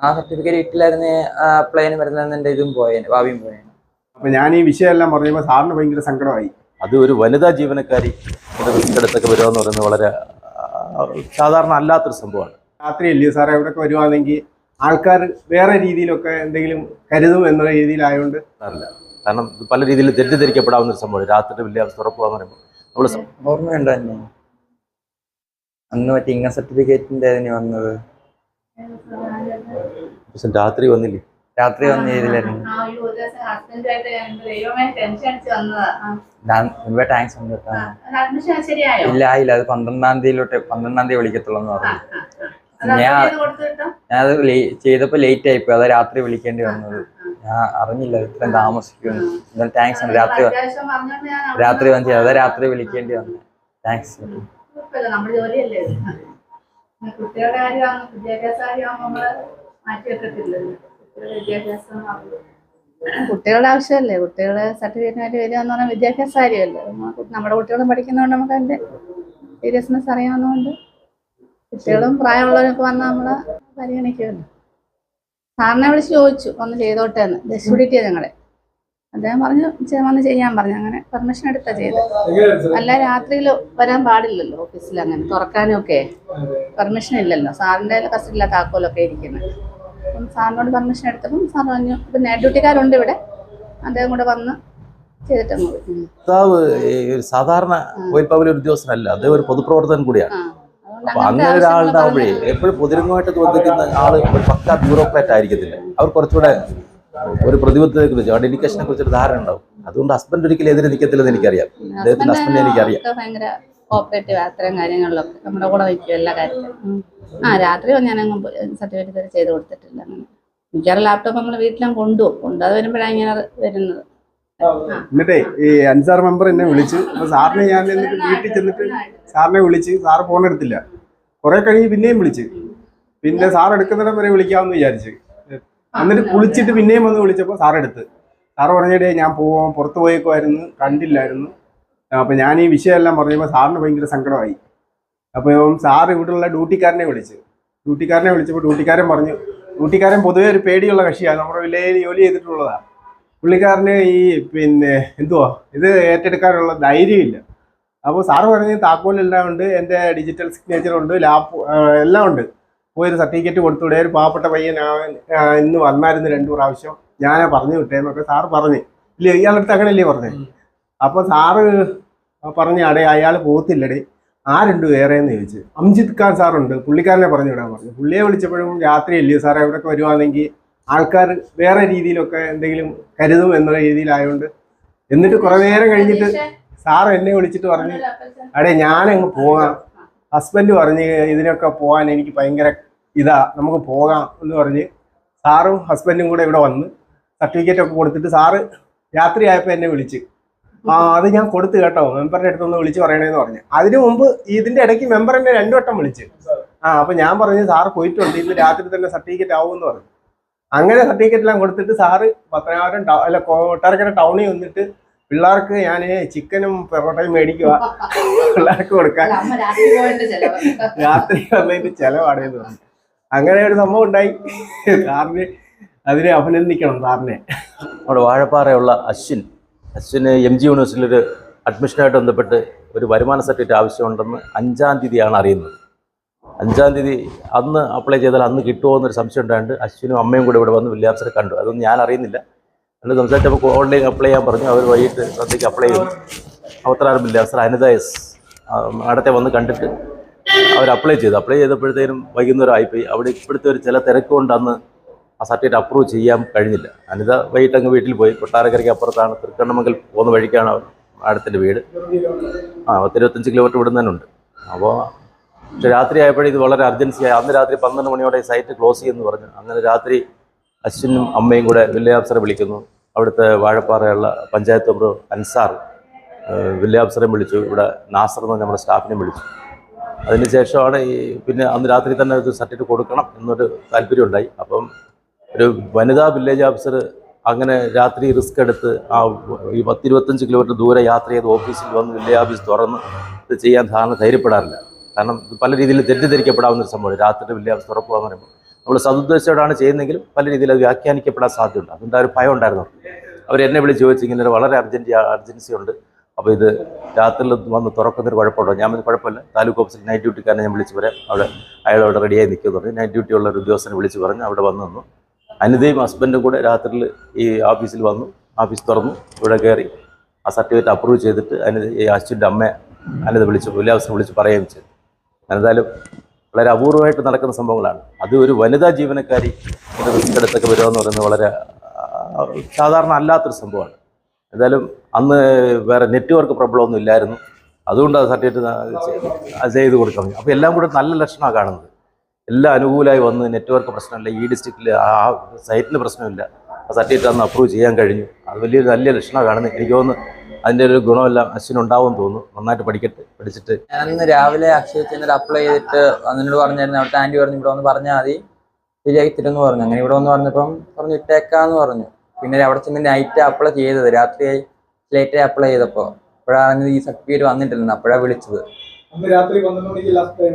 ആ സർട്ടിഫിക്കറ്റ് കിട്ടില്ലായിരുന്നെ പ്ലെയിന് വരുന്നതിന്റെ ഇതും പോയേനെ ഭാവിയും പോയേനെ. അപ്പൊ ഞാൻ ഈ വിഷയമെല്ലാം പറഞ്ഞപ്പോൾ സാറിന് ഭയങ്കര സങ്കടമായി. അത് ഒരു വനിതാ ജീവനക്കാരി റിസ്ക് എടുത്തൊക്കെ വരുമെന്ന് പറയുന്നത് വളരെ സാധാരണ അല്ലാത്തൊരു സംഭവമാണ്. രാത്രി അല്ലയോ സാറേ എവിടെയൊക്കെ വരുവാണെങ്കിൽ ആൾക്കാർ വേറെ രീതിയിലൊക്കെ എന്തെങ്കിലും കരുതും എന്ന രീതിയിലായതുകൊണ്ട് അറിയില്ല കാരണം പല രീതിയിൽ തെറ്റിദ്ധരിക്കപ്പെടാവുന്ന ഒരു സംഭവം രാത്രി വലിയ തുറക്കുക എന്ന് പറയുമ്പോൾ നമ്മൾ ഓർമ്മയുണ്ടോ അന്ന്? മറ്റേ ഇങ്ങനെ സർട്ടിഫിക്കറ്റിന്റെ അതിന് വന്നത്? രാത്രി വന്നില്ലേ രാത്രി വന്ന ശരിയായോ ഇല്ല ആയില്ല അത് പന്ത്രണ്ടാം തീയതിയിലോട്ട് പന്ത്രണ്ടാം തീയതി വിളിക്കത്തുള്ളൂ എന്ന് പറഞ്ഞു ഞാൻ ഞാനത് ചെയ്തപ്പോ ലേറ്റ് ആയിപ്പോയി അതാ രാത്രി വിളിക്കേണ്ടി വന്നത് ഞാൻ അറിഞ്ഞില്ല ഇത്രയും താമസിക്കുന്നു താങ്ക്സ് ഉണ്ട് രാത്രി രാത്രി വന്ന് അതാ രാത്രി വിളിക്കേണ്ടി വന്നു താങ്ക്സ് കുട്ടികളുടെ കാര്യമാണ് വിദ്യാഭ്യാസ കാര്യമാകുമ്പോൾ നമ്മൾ മാറ്റി കുട്ടികളുടെ വിദ്യാഭ്യാസം കുട്ടികളുടെ ആവശ്യമല്ലേ? കുട്ടികളെ സർട്ടിഫിക്കറ്റിന് വേണ്ടി വരിക എന്ന് പറഞ്ഞാൽ വിദ്യാഭ്യാസ കാര്യമല്ലേ? നമ്മുടെ കുട്ടികളും പഠിക്കുന്നതുകൊണ്ട് നമുക്ക് അതിന്റെ സീരിയസ്നെസ് അറിയാവുന്നതുകൊണ്ട് കുട്ടികളും പ്രായമുള്ളവരൊക്കെ വന്നാൽ നമ്മളെ പരിഗണിക്കുമല്ലോ. സാറിനെ വിളിച്ച് ചോദിച്ചു ഒന്ന് ചെയ്തോട്ടെ എന്ന്. ഡെസ്യൂഡിറ്റി ഞങ്ങളെ. അദ്ദേഹം പറഞ്ഞു "ചെ- വന്ന് ചെയ്യാൻ പറഞ്ഞു. അങ്ങനെ പെർമിഷൻ എടുത്താ ചെയ്തത്. അല്ല രാത്രിയിൽ വരാൻ പാടില്ലല്ലോ ഓഫീസിൽ അങ്ങനെ. തുറക്കാനൊക്കെ പെർമിഷൻ ഇല്ലല്ലോ. സാറിന്റെ കസ്റ്റഡിയിലെ താക്കോലൊക്കെ ഇരിക്കുന്നത് അപ്പം സാറിനോട് പെർമിഷൻ എടുത്തപ്പം സാർ പറഞ്ഞു ഇപ്പം നൈറ്റ് ഡ്യൂട്ടിക്കാരുണ്ട് ഇവിടെ. അദ്ദേഹം കൂടെ വന്ന് ചെയ്തിട്ടങ്ങ് ഒരു സാധാരണ ഒരു ഉദ്യോഗസ്ഥനല്ല. അദ്ദേഹം ഒരു പൊതുപ്രവർത്തകൻ കൂടിയാണ്. അപ്പൊ അങ്ങനെ ഒരാളുണ്ടാവുമ്പോഴേ എപ്പോഴും പൊതുരംഗമായിട്ട് തോന്നിക്കുന്ന ആൾ ഒരു പക്കാ ബ്യൂറോക്രാറ്റ് ആയിരിക്കത്തില്ല. അവർ കുറച്ചുകൂടെ ഒരു പ്രതിബദ്ധതയെ കുറിച്ച് ആ ഡെഡിക്കേഷനെ കുറിച്ച് ഒരു ധാരണ ഉണ്ടാവും. അതുകൊണ്ട് ഹസ്ബൻഡ് ഒരിക്കലും എതിരെ നിൽക്കത്തില്ലെന്ന് എനിക്കറിയാം. അദ്ദേഹത്തിന്റെ ഹസ്ബൻഡ് എനിക്കറിയാം. ഒക്കെ ഭയങ്കര കോപ്പറേറ്റീവ് അത്തരം കാര്യങ്ങളിലൊക്കെ. നമ്മുടെ കൂടെ വയ്ക്കും എല്ലാ കാര്യത്തിലും. ആ രാത്രി വന്ന് ഞാനങ്ങ് സർട്ടിഫിക്കറ്റ് ഇതുവരെ ചെയ്ത് കൊടുത്തിട്ടില്ല അങ്ങനെ. മിക്കവാറും ലാപ്ടോപ്പ് നമ്മൾ വീട്ടിലും കൊണ്ടുപോകും. കൊണ്ടുപോകാതെ വരുമ്പോഴാണ് ഇങ്ങനെ വരുന്നത്. എന്നിട്ടേ ഈ അൻസാർ മെമ്പർ എന്നെ വിളിച്ചു അപ്പൊ സാറിനെ ഞാൻ എന്നിട്ട് വീട്ടിൽ ചെന്നിട്ട് സാറിനെ വിളിച്ച് സാറ് ഫോൺ എടുത്തില്ല. കുറെ കഴിഞ്ഞ് പിന്നെയും വിളിച്ച്. പിന്നെ സാർ എടുക്കുന്നിടം വരെ വിളിക്കാമെന്ന് വിചാരിച്ച്. എന്നിട്ട് കുളിച്ചിട്ട് പിന്നെയും വന്ന് വിളിച്ചപ്പോൾ സാറെടുത്ത് സാറ് പറഞ്ഞിട്ടേ ഞാൻ പോവാൻ പുറത്തു പോയേക്കുമായിരുന്നു കണ്ടില്ലായിരുന്നു. അപ്പൊ ഞാൻ ഈ വിഷയമെല്ലാം പറഞ്ഞപ്പോൾ സാറിന് ഭയങ്കര സങ്കടമായി. അപ്പോൾ സാർ ഇവിടെയുള്ള ഡ്യൂട്ടിക്കാരനെ വിളിച്ച്. ഡ്യൂട്ടിക്കാരനെ വിളിച്ചപ്പോൾ ഡ്യൂട്ടിക്കാരൻ പറഞ്ഞു ഡ്യൂട്ടിക്കാരൻ പൊതുവെ ഒരു പേടിയുള്ള കക്ഷിയാണ് നമ്മുടെ വില്ലയിൽ ജോലി ചെയ്തിട്ടുള്ളതാണ് പുള്ളിക്കാരന് ഈ പിന്നെ എന്തുവാ ഇത് ഏറ്റെടുക്കാനുള്ള ധൈര്യമില്ല. അപ്പോൾ സാറ് പറഞ്ഞ് താക്കോലെല്ലാം ഉണ്ട് എന്റെ ഡിജിറ്റൽ സിഗ്നേച്ചർ ഉണ്ട് ലാപ്പ് എല്ലാം ഉണ്ട്. പോയി ഒരു സർട്ടിഫിക്കറ്റ് കൊടുത്തുവിടെ ഒരു പാവപ്പെട്ട പയ്യൻ ഇന്ന് വന്നായിരുന്നു രണ്ടു പ്രാവശ്യം. ഞാനാ പറഞ്ഞു വിട്ടേന്നൊക്കെ സാറ് പറഞ്ഞു. ഇല്ല ഇയാളുടെ അടുത്ത് അങ്ങനെയല്ലേ പറഞ്ഞേ? അപ്പോൾ സാറ് പറഞ്ഞു അടേ അയാൾ പോകത്തില്ലടേ ആരുണ്ട് വേറെ എന്ന് ചോദിച്ചു. അംജിത് ഖാൻ സാറുണ്ട് പുള്ളിക്കാരനെ പറഞ്ഞു വിടാൻ പറഞ്ഞു. പുള്ളിയെ വിളിച്ചപ്പോഴും രാത്രിയല്ലേ സാർ എവിടെയൊക്കെ വരുവാണെങ്കിൽ ആൾക്കാർ വേറെ രീതിയിലൊക്കെ എന്തെങ്കിലും കരുതും എന്നുള്ള രീതിയിലായതുകൊണ്ട് എന്നിട്ട് കുറെ നേരം കഴിഞ്ഞിട്ട് സാർ എന്നെ വിളിച്ചിട്ട് പറഞ്ഞു അടേ ഞാനങ്ങ് പോകാം. ഹസ്ബൻഡ് പറഞ്ഞ് ഇതിനൊക്കെ പോകാൻ എനിക്ക് ഭയങ്കര ഇതാ നമുക്ക് പോകാം എന്ന് പറഞ്ഞ് സാറും ഹസ്ബൻഡും കൂടെ ഇവിടെ വന്ന് സർട്ടിഫിക്കറ്റ് ഒക്കെ കൊടുത്തിട്ട് സാറ് രാത്രി ആയപ്പോൾ എന്നെ വിളിച്ച്. ആ അത് ഞാൻ കൊടുത്തു കേട്ടോ മെമ്പറിന്റെ അടുത്തൊന്ന് വിളിച്ച് പറയണേന്ന് പറഞ്ഞു. അതിനു മുമ്പ് ഇതിന്റെ ഇടയ്ക്ക് മെമ്പർ എന്നെ രണ്ടു വട്ടം വിളിച്ച്. ആ അപ്പൊ ഞാൻ പറഞ്ഞു സാറ് പോയിട്ടുണ്ട് ഇന്ന് രാത്രി തന്നെ സർട്ടിഫിക്കറ്റ് ആവുമെന്ന് പറഞ്ഞു. അങ്ങനെ സർട്ടിഫിക്കറ്റ് എല്ലാം കൊടുത്തിട്ട് സാറ് പത്തനാപുരം അല്ല കൊട്ടാരക്കര ടൗണിൽ വന്നിട്ട് പിള്ളേർക്ക് ഞാൻ ചിക്കനും പൊറോട്ടയും മേടിക്കുക പിള്ളേർക്ക് കൊടുക്കാൻ. രാത്രി വന്നതിന്റെ ചെലവാണ് എന്ന് പറഞ്ഞു. അങ്ങനെ ഒരു സംഭവം ഉണ്ടായി. സാറിന് അതിനെ അഭിനന്ദിക്കണം സാറിനെ. നമ്മുടെ വാഴപ്പാറയുള്ള അശ്വിൻ. അശ്വിന് എം ജി യൂണിവേഴ്സിറ്റിയിൽ ഒരു അഡ്മിഷനായിട്ട് ബന്ധപ്പെട്ട് ഒരു വരുമാന സർട്ടിഫിക്കറ്റ് ആവശ്യമുണ്ടെന്ന് അഞ്ചാം തീയതിയാണ് അറിയുന്നത്. അഞ്ചാം തീയതി അന്ന് അപ്ലൈ ചെയ്താൽ അന്ന് കിട്ടുമോ എന്നൊരു സംശയം ഉണ്ടായിട്ട് അശ്വിനും അമ്മയും കൂടെ ഇവിടെ വന്ന് വില്യാപ്സറെ കണ്ടു. അതൊന്നും ഞാൻ അറിയുന്നില്ല. എന്നിട്ട് സംസാരിച്ചപ്പോൾ ഓൺലൈൻ അപ്ലൈ ചെയ്യാൻ പറഞ്ഞു. അവർ വൈകിട്ട് സദ്യക്ക് അപ്ലൈ ചെയ്തു. അവത്തറാറ് വില്യാപ്സർ അനിത എസ്. അവിടത്തെ വന്ന് കണ്ടിട്ട് അവർ അപ്ലൈ ചെയ്തു. അപ്ലൈ ചെയ്തപ്പോഴത്തേനും വൈകുന്നേരം ആയിപ്പോയി അവിടെ ഇപ്പോഴത്തെ ഒരു ചില തിരക്ക് കൊണ്ട് അന്ന് ആ സർട്ടിഫിക്കറ്റ് അപ്രൂവ് ചെയ്യാൻ കഴിഞ്ഞില്ല. അനിത വൈകിട്ട് അങ്ങ് വീട്ടിൽ പോയി. കൊട്ടാരക്കരയ്ക്ക് അപ്പുറത്താണ്. തൃക്കണ്ണമംഗൽ പോകുന്ന വഴിക്കാണ് അടുത്തിന്റെ വീട്. ആ പത്തിരുപത്തഞ്ച് കിലോമീറ്റർ ഇവിടുന്ന് തന്നെ ഉണ്ട് അപ്പോൾ പക്ഷെ രാത്രി ആയപ്പോഴേ ഇത് വളരെ അർജൻസി ആയി. അന്ന് രാത്രി പന്ത്രണ്ട് മണിയോടെ സൈറ്റ് ക്ലോസ് ചെയ്യുമെന്ന് പറഞ്ഞു. അങ്ങനെ രാത്രി അശ്വിനും അമ്മയും കൂടെ വില്ലേജ് ഓഫീസറെ വിളിക്കുന്നു. അവിടുത്തെ വാഴപ്പാറയുള്ള പഞ്ചായത്ത് മെമ്പർ അൻസാർ ഏഹ് വിളിച്ചു. ഇവിടെ നാസർ എന്ന് നമ്മുടെ സ്റ്റാഫിനെ വിളിച്ചു. അതിനുശേഷമാണ് ഈ പിന്നെ അന്ന് രാത്രി തന്നെ ഒരു സർട്ടിഫിക്കറ്റ് കൊടുക്കണം എന്നൊരു താല്പര്യം ഉണ്ടായി അപ്പം ഒരു വനിതാ വില്ലേജ് ഓഫീസർ അങ്ങനെ രാത്രി റിസ്ക് എടുത്ത് ആ ഈ പത്തിരുപത്തഞ്ച് കിലോമീറ്റർ ദൂരെ യാത്ര ചെയ്ത് ഓഫീസിൽ വന്ന് വില്ലേജ് ഓഫീസ് തുറന്ന് ഇത് ചെയ്യാൻ ധാരണ ധൈര്യപ്പെടാറില്ല. കാരണം പല രീതിയിൽ തെറ്റിദ്ധരിക്കപ്പെടാവുന്ന ഒരു സംഭവം രാത്രി വില്ലേജ് ഓഫീസ് തുറക്കുക എന്ന് പറയുമ്പോൾ. നമ്മൾ സതുദ്ദേശത്തോടാണ് ചെയ്യുന്നതെങ്കിലും പല രീതിയിൽ അത് വ്യാഖ്യാനിക്കപ്പെടാൻ സാധ്യതയുണ്ട്. അതുകൊണ്ട് ആ ഒരു ഭയം ഉണ്ടായിരുന്നു. അവർ എന്നെ വിളിച്ച് ചോദിച്ചു. വളരെ അർജന്റ് അർജൻസി ഉണ്ട്. അപ്പോൾ ഇത് രാത്രിയിൽ വന്ന് തുറക്കുന്നൊരു കുഴപ്പമുണ്ടോ? ഞാൻ കുഴപ്പമില്ല. താലൂക്ക് ഓഫീസിൽ നൈറ്റ് ഡ്യൂട്ടിക്കാരനെ ഞാൻ വിളിച്ച് പറയാം. അവിടെ അയാൾ അവിടെ റെഡിയായി നിൽക്കുന്നു പറഞ്ഞു. നൈറ്റ് ഡ്യൂട്ടി ഉള്ള ഒരു ഉദ്യോഗസ്ഥനെ വിളിച്ച് പറഞ്ഞ് അവിടെ വന്നു നിന്നു. അനിതയും ഹസ്ബൻഡും കൂടെ രാത്രിയിൽ ഈ ഓഫീസിൽ വന്നു. ഓഫീസ് തുറന്നു. ഇവിടെ കയറി ആ സർട്ടിഫിക്കറ്റ് അപ്രൂവ് ചെയ്തിട്ട് അനിത ഈ അശ്വിന്റെ അമ്മ അനിത വിളിച്ച് ഉല്ലാസം വിളിച്ച് പറയുകയും ചെയ്തു. എന്തായാലും വളരെ അപൂർവമായിട്ട് നടക്കുന്ന സംഭവങ്ങളാണ്. അത് ഒരു വനിതാ ജീവനക്കാരി റിസ്ക് എടുത്തൊക്കെ വരുമെന്ന് പറയുന്നത് വളരെ സാധാരണ അല്ലാത്തൊരു സംഭവമാണ്. എന്തായാലും അന്ന് വേറെ നെറ്റ്വർക്ക് പ്രോബ്ലം ഒന്നും ഇല്ലായിരുന്നു. അതുകൊണ്ട് ആ സർട്ടിഫിക്കറ്റ് ചെയ്ത് കൊടുക്കാൻ അപ്പോൾ എല്ലാം കൂടെ നല്ല ലക്ഷണമാണ് കാണുന്നത്. എല്ലാം അനുകൂലമായി വന്ന് നെറ്റ്വർക്ക് പ്രശ്നമില്ല ഈ ഡിസ്ട്രിക്റ്റിൽ ആ സൈറ്റിന് പ്രശ്നമില്ല. ആ സർട്ടിഫിക്കറ്റ് അന്ന് അപ്രൂവ് ചെയ്യാൻ കഴിഞ്ഞു. അത് വലിയൊരു നല്ല ലക്ഷണമാണ് കാണുന്നത്. എനിക്ക് തോന്നുന്നു അതിന്റെ ഒരു ഗുണമെല്ലാം അശ്വിനുണ്ടാവും തോന്നുന്നു. നന്നായിട്ട് പഠിക്കട്ടെ പഠിച്ചിട്ട്. ഞാൻ ഇന്ന് രാവിലെ അക്ഷയ ചെന്നിട്ട് അപ്ലൈ ചെയ്തിട്ട് അതിനോട് പറഞ്ഞായിരുന്നു അവിടുത്തെ ആന്റി പറഞ്ഞു ഇവിടെ വന്ന് പറഞ്ഞാൽ മതി. ശരിയാക്കി തരുമെന്ന് പറഞ്ഞു. അങ്ങനെ ഇവിടെ വന്ന് പറഞ്ഞപ്പം പറഞ്ഞു ഇട്ടേക്കാന്ന് പറഞ്ഞു. പിന്നെ അവിടെ ചെന്ന് നൈറ്റ് അപ്ലൈ ചെയ്തത്. രാത്രി ലേറ്റായി അപ്ലൈ ചെയ്തപ്പോൾ അപ്പോഴാണ് ഈ സർട്ടിഫിക്കറ്റ് വന്നിട്ടില്ലെന്ന് അപ്പോഴാ വിളിച്ചത്. അന്ന് രാത്രി പന്ത്രണ്ട് മണിക്ക് ലാസ്റ്റ് ടൈം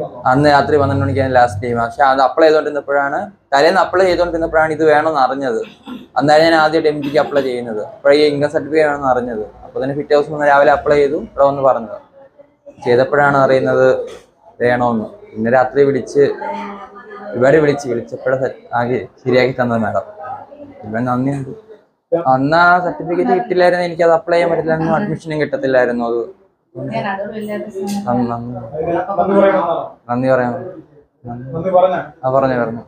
മണിക്കാണ് ലാസ്റ്റ് പക്ഷെ അത് അപ്ലൈ ചെയ്തുകൊണ്ടിരുന്നപ്പോഴാണ് തലേന്ന് അപ്ലൈ ചെയ്തുകൊണ്ടിരുന്നപ്പോഴാണ് ഇത് വേണമെന്ന് അറിഞ്ഞത്. അന്നേരം ഞാൻ ആദ്യമായിട്ട് എം ജിക്ക് അപ്ലൈ ചെയ്യുന്നത്. അപ്പോഴേ ഈ ഇൻകം സർട്ടിഫിക്കറ്റ് വേണമെന്ന് അറിഞ്ഞത്. അപ്പോൾ തന്നെ ഫിറ്റ് ഹൗസ് വന്ന് രാവിലെ അപ്ലൈ ചെയ്തു ഇവിടെ വന്ന് പറഞ്ഞത് ചെയ്തപ്പോഴാണ് അറിയുന്നത് വേണമെന്ന് പിന്നെ രാത്രി വിളിച്ച് ഇവിടെ വിളിച്ച് വിളിച്ചപ്പോഴെ ആകെ ശരിയാക്കി തന്നത് മാഡം ഇവൻ നന്ദിയുണ്ട്. അന്ന് ആ സർട്ടിഫിക്കറ്റ് കിട്ടില്ലായിരുന്നു എനിക്ക് അത് അപ്ലൈ ചെയ്യാൻ പറ്റില്ലായിരുന്നു അഡ്മിഷനും കിട്ടത്തില്ലായിരുന്നു അത്. നന്ദി പറയാം. ആ പറഞ്ഞു പറഞ്ഞു.